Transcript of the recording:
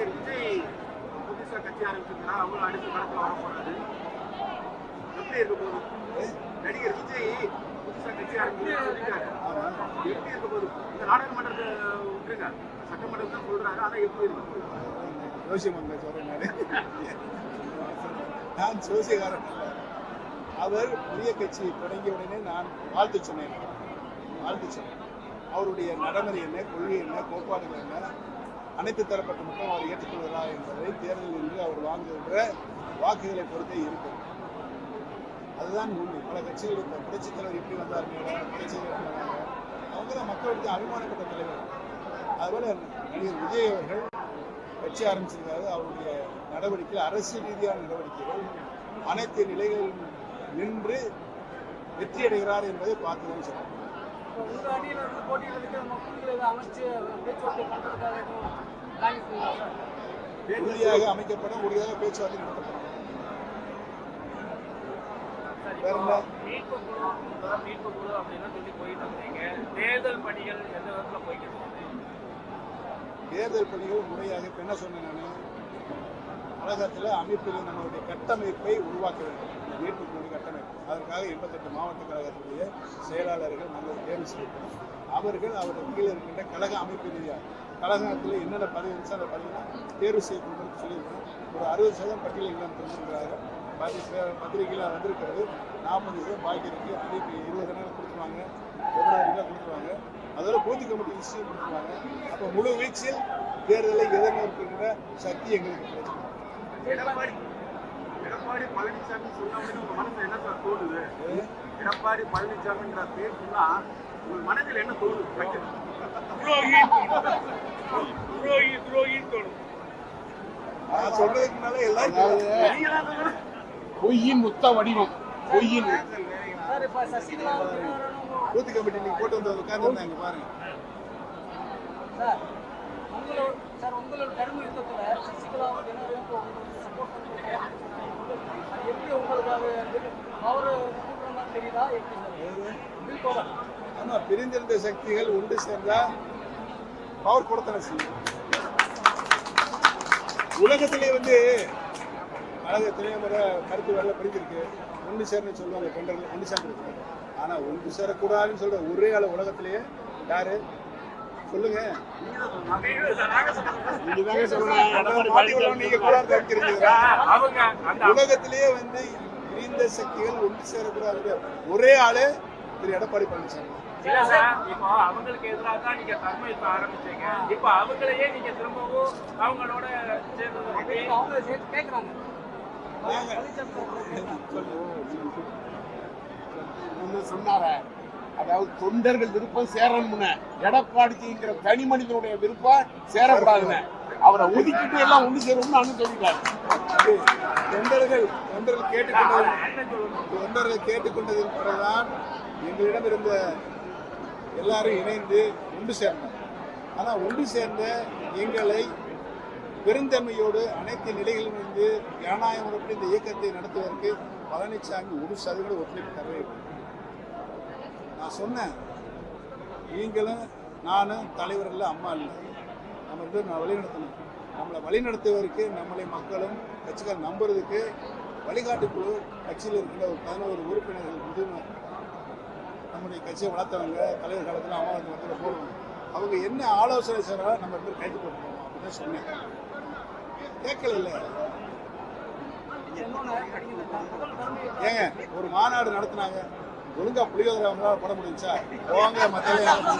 நடிகர் விஜய் புதுசா கட்சி ஆரம்பிச்சிருக்கா அவங்களும் அடுத்த காலத்துல வர போறாரு. எப்படி இருக்க போது நடிகர் விஜய் புதுசா கட்சி ஆரம்பிச்சிருக்காரு எப்படி இருக்க போகுது? இந்த நாடாளுமன்றத்தை விட்டுருங்க. சட்டமன்றம் தான் சொல்றாரு. ஆனா எப்படி இருக்க போகுது? சொல்றேன் நான். நான் ஜோசியக்காரன் அல்ல. அவர் புதிய கட்சி தொடங்கிய உடனே நான் வாழ்த்து சொன்னேன். வாழ்த்து சொன்னேன். அவருடைய நடைமுறை என்ன கொள்கை என்ன கோட்பாடுகள் என்ன அனைத்து தரப்பட்ட மக்களும் அவர் ஏற்றுக்கொள்கிறாரா என்பதை தேர்தலில் இருந்து அவர் வாங்குகின்ற வாக்குகளை பொறுத்தே இருக்கும். அதுதான் உண்மை. பல கட்சிகள் இந்த புரட்சித் தலைவர் எப்படி வந்தார் மேடம் அவங்க தான் மக்களுக்கு அபிமானப்பட்ட தலைவர். அதுபோல நடிகர் விஜய் அவர்கள் கட்சி ஆரம்பிச்சிருக்காரு. அவருடைய நடவடிக்கை அரசியல் ரீதியான நடவடிக்கைகள் அனைத்து நிலைகளிலும் நின்று வெற்றி அடைகிறார் என்பதை பார்த்துதான் சொல்லணும் உறுதியாக அமைக்கப்படும் உறுதியாக பேச்சுவார்த்தை நடத்தப்படும். மீட்பு மீட்பு குழு அப்படின்னு சொல்லி போயிட்டு தேர்தல் பணிகள் எந்த தேர்தல் முறையாக என்ன சொன்னேன் நான்? கழகத்தில் அமைப்பில் நம்மளுடைய கட்டமைப்பை உருவாக்க வேண்டும். இந்த கட்டமைப்பு. அதற்காக எண்பத்தெட்டு மாவட்ட கழகத்துடைய செயலாளர்கள் நாங்கள் தேர்வு செய்யப்போம் அவர்கள் அவர்கள் கீழே இருக்கின்ற கழக அமைப்பு ரீதியாக கழகத்தில் என்னென்ன பதவி இருந்துச்சோ அந்த பதவியெல்லாம் தேர்வு செய்யப்படும் சொல்லியிருக்கோம் ஒரு அறுபது சதவீதம் பட்டியலில் இல்லம் தெரிஞ்சிருக்கிறார்கள் பாதி பத்திரிகையில் வந்திருக்கிறது. நாற்பது இது பாக்கி இருக்குது அது இருபது நாள் கொடுத்துருவாங்க. பிப்ரவரியில் கொடுத்துருவாங்க. அதோட பூத்தி கமிட்டி லிஸ்டையும் கொடுத்துருவாங்க அப்போ முழு வீச்சில் தேர்தலை எதிர்நோக்குகின்ற சக்தி எங்களுக்கு கிடைச்சிருக்கு. எடப்பாடி எடப்பாடி பழனிசாமி சொன்ன உடனே உங்க மனசுல என்ன சார் தோணுது? எடப்பாடி பழனிசாமின்ற பேர் சொன்னா உங்க மனதில் என்ன தோணுது? துரோகி துரோகின்னு தோணும் நான் சொல்றதுக்கு முன்னால சொல்லணும். பொய்யின் முத்த வடிவம் பொய்யின் பூத்து கமிட்டி நீங்க போட்டு வந்து உட்கார்ந்து பாருங்க சார் உங்களோட சார் உங்களோட கரும யுத்தத்துல சசிகலாவும் தினகரனும் இப்போ உங்களுக்கு சப்போர்ட் பண்ணுறீங்க அது எப்படி உங்களுக்கு அது அவர் ஆமா பிரிந்திருந்த சக்திகள் ஒன்று சேர்ந்தா பவர் கொடுத்தன செய்யும். உலகத்திலே வந்து கழகத்திலே முறை கருத்து வரல பிரிஞ்சிருக்கு ஒன்று சேர்ந்து சொல்லுவாங்க தொண்டர்கள் ஒன்று சேர்ந்துருக்கு ஆனா ஒன்று சேரக்கூடாதுன்னு சொல்ற ஒரே ஆள் உலகத்திலேயே யாரு? சொல்லுங்க. நீங்க கூட உலகத்திலேயே வந்து பிரிந்த சக்திகள் ஒன்று சேரக்கூடாது ஒரே ஆளு திரு எடப்பாடி பழனிசாமி. இப்போ அவங்களுக்கு எதிராக தான் நீங்க தர்ம யுத்தம் ஆரம்பிச்சீங்க. இப்போ அவங்களையே நீங்க திரும்பவும் அவங்களோட இப்போ ஒண்ணு சொன்னார. அதாவது தொண்டர்கள் விருப்பம் சேரணும்னு. எடப்பாடிக்குங்கிற தனி மனிதனுடைய விருப்பம் சேரக்கூடாதுன்னு. அவரை ஒதுக்கிட்டு எல்லாம் ஒண்ணு சேரும்னு அண்ணன் சொல்லிட்டாரு இது தொண்டர்கள் தொண்டர்கள் கேட்டுக்கொண்டது தொண்டர்கள் கேட்டுக்கொண்டதின் பிறகுதான் எங்களிடம் இருந்த எல்லாரும் இணைந்து ஒன்று சேர்ந்தோம். ஆனால் ஒன்று சேர்ந்த எங்களை பெருந்தன்மையோடு அனைத்து நிலைகளிலும் இருந்து ஜனநாயக முறைப்படி இந்த இயக்கத்தை நடத்துவதற்கு பழனிசாமி ஒரு சதவீத ஒத்துழைப்பு தரவே நான் சொன்னேன் நீங்களும் நானும் தலைவர்கள் அம்மா இல்லை. நம்ம வந்து நான் வழிநடத்தணும். நம்மளை வழிநடத்துவதற்கு நம்மளை மக்களும் கட்சிகள் நம்புறதுக்கு வழிகாட்டு குழு கட்சியில் இருக்கிற ஒரு பதினோரு உறுப்பினர்கள் முதுமை நம்முடைய கட்சியை வளர்த்தவங்க தலைவர் காலத்தில் அம்மா வந்து போடுவாங்க. அவங்க என்ன ஆலோசனை செய்கிறாரோ நம்ம பேர் கைது போட்டுருவோம் அப்படின்னு சொன்னேன். கேட்கல இல்லை. ஏங்க ஒரு மாநாடு நடத்தினாங்க. ஒழுங்கா புளியோதரை அவங்களால போட முடிஞ்சா? போங்க மத்திய